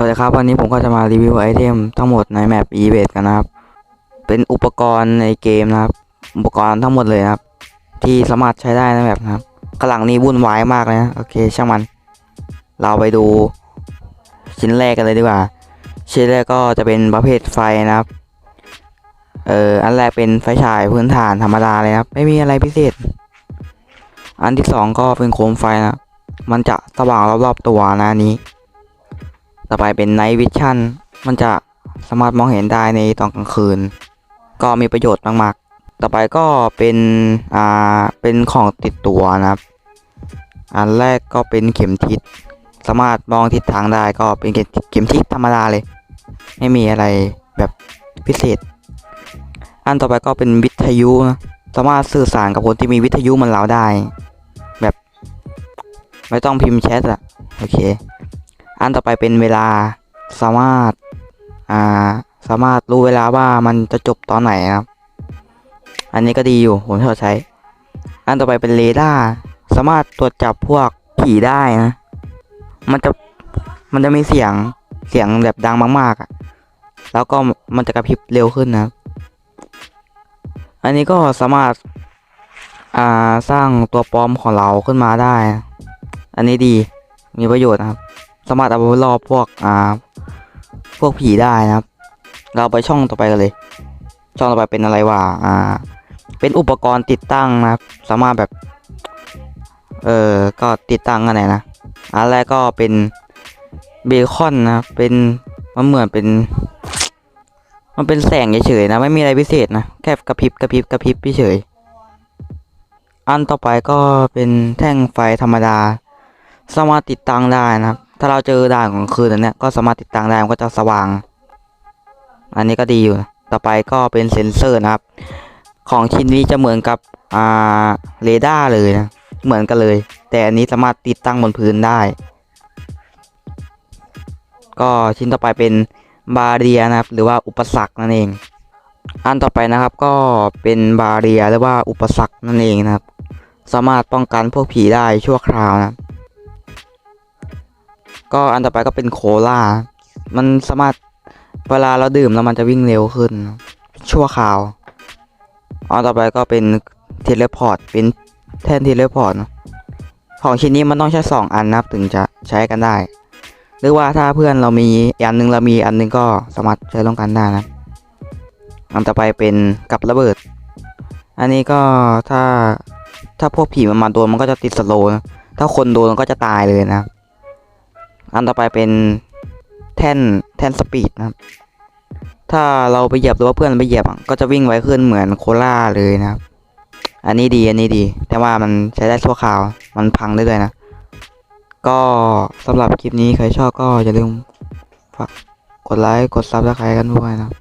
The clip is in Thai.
สวัสดีครับวันนี้ผมก็จะมารีวิวไอเทมทั้งหมดในแมป e b a t กันนะครับ เป็นอุปกรณ์ในเกมนะครับ อุปกรณ์ทั้งหมดเลยครับ ที่สามารถใช้ได้ในแบบนะครับข้างหลังนี้วุ่นวายมากเลยนะโอเคช่างมัน เราไปดูชิ้นแรกกันเลยดีกว่า ชิ้นแรกก็จะเป็นประเภทไฟนะครับ เอ่ออันแรกเป็นไฟฉายพื้นฐานธรรมดาเลยครับ ไม่มีอะไรพิเศษ อันที่สองก็เป็นโคมไฟนะ มันจะสว่างรอบๆตัวนะนี้ ต่อไปเป็น Night Vision มันจะสามารถมองเห็นได้ในตอนกลางคืน ก็มีประโยชน์มากๆ ต่อไปก็เป็น อ่า เป็นของติดตัวนะครับ อันแรกก็เป็นเข็มทิศ สามารถมองทิศทางได้ก็เป็นเข็มทิศธรรมดาเลย ไม่มีอะไรแบบพิเศษ อันต่อไปก็เป็นวิทยุนะสามารถสื่อสารกับคนที่มีวิทยุมันเราได้ แบบ ไม่ต้องพิมพ์แชทอะโอเค อันต่อไปเป็นเวลาสามารถอ่าสามารถรู้เวลาว่ามันจะจบตอนไหนครับ อันนี้ก็ดีอยู่ผมชอบใช้ อันต่อไปเป็นเรดาร์สามารถตรวจจับพวกผีได้นะ มันจะมันจะมีเสียงเสียงแบบดังมากๆอะ แล้วก็มันจะกระพริบเร็วขึ้นนะ อันนี้ก็สามารถอ่าสร้างตัวปลอมของเราขึ้นมาได้ อันนี้ดีมีประโยชน์นะครับ สามารถเอาไปล่อพวกอ่าพวกผีได้นะครับ เราไปช่องต่อไปกันเลย ช่องต่อไปเป็นอะไรวะอ่า เป็นอุปกรณ์ติดตั้งนะครับ สามารถแบบ เออก็ติดตั้งกันไหนนะอันแรกก็เป็นเบคอนนะครับเป็นมันเหมือนเป็น มันเป็นแสงเฉยๆนะไม่มีอะไรพิเศษนะแค่กระพริบกระพริบกระพริบเฉยอันต่อไปก็เป็นแท่งไฟธรรมดา สามารถติดตั้งได้นะครับ ถ้าเราเจอด่านของคืนอันเนี้ยก็สามารถติดตั้งได้มันก็จะสว่าง อันนี้ก็ดีอยู่นะต่อไปก็เป็นเซ็นเซอร์นะครับ ของชิ้นนี้จะเหมือนกับอ่าเรดาร์เลยนะ เหมือนกันเลย แต่อันนี้สามารถติดตั้งบนพื้นได้ ก็ชิ้นต่อไปเป็นบาเรียนะครับ หรือว่าอุปสรรคนั่นเอง อันต่อไปนะครับก็เป็นบาเรียหรือว่าอุปสรรคนั่นเองนะครับ สามารถป้องกันพวกผีได้ชั่วคราวนะครับ ก็อันต่อไปก็เป็นโคลา มันสามารถเวลาเราดื่มแล้วมันจะวิ่งเร็วขึ้น ชั่วคราว อันต่อไปก็เป็นเทเลพอร์ต เป็นแท่นเทเลพอร์ตของชิ้นนี้มันต้องใช้สองอันนะครับถึงจะใช้กันได้ หรือว่าถ้าเพื่อนเรามีอันหนึงเรามีอันหนึงก็สามารถใช้ร่วมกันได้นะ อันต่อไปเป็นกับระเบิด อันนี้ก็ถ้าถ้าพวกผีมันมาโดนมันก็จะติดสโลว์นะถ้าคนโดนมันก็จะตายเลยนะครับ อันต่อไปเป็นแท่นแท่นสปีดนะครับ ถ้าเราไปเหยียบหรือว่าเพื่อนไปเหยียบก็จะวิ่งไวขึ้นเหมือนโคล่าเลยนะครับ อันนี้ดีอันนี้ดี แต่ว่ามันใช้ได้ชั่วคราว มันพังได้ด้วยนะ ก็สำหรับคลิปนี้ใครชอบก็อย่าลืมฝากกดไลค์กดซับสไครต์กันด้วยนะครับ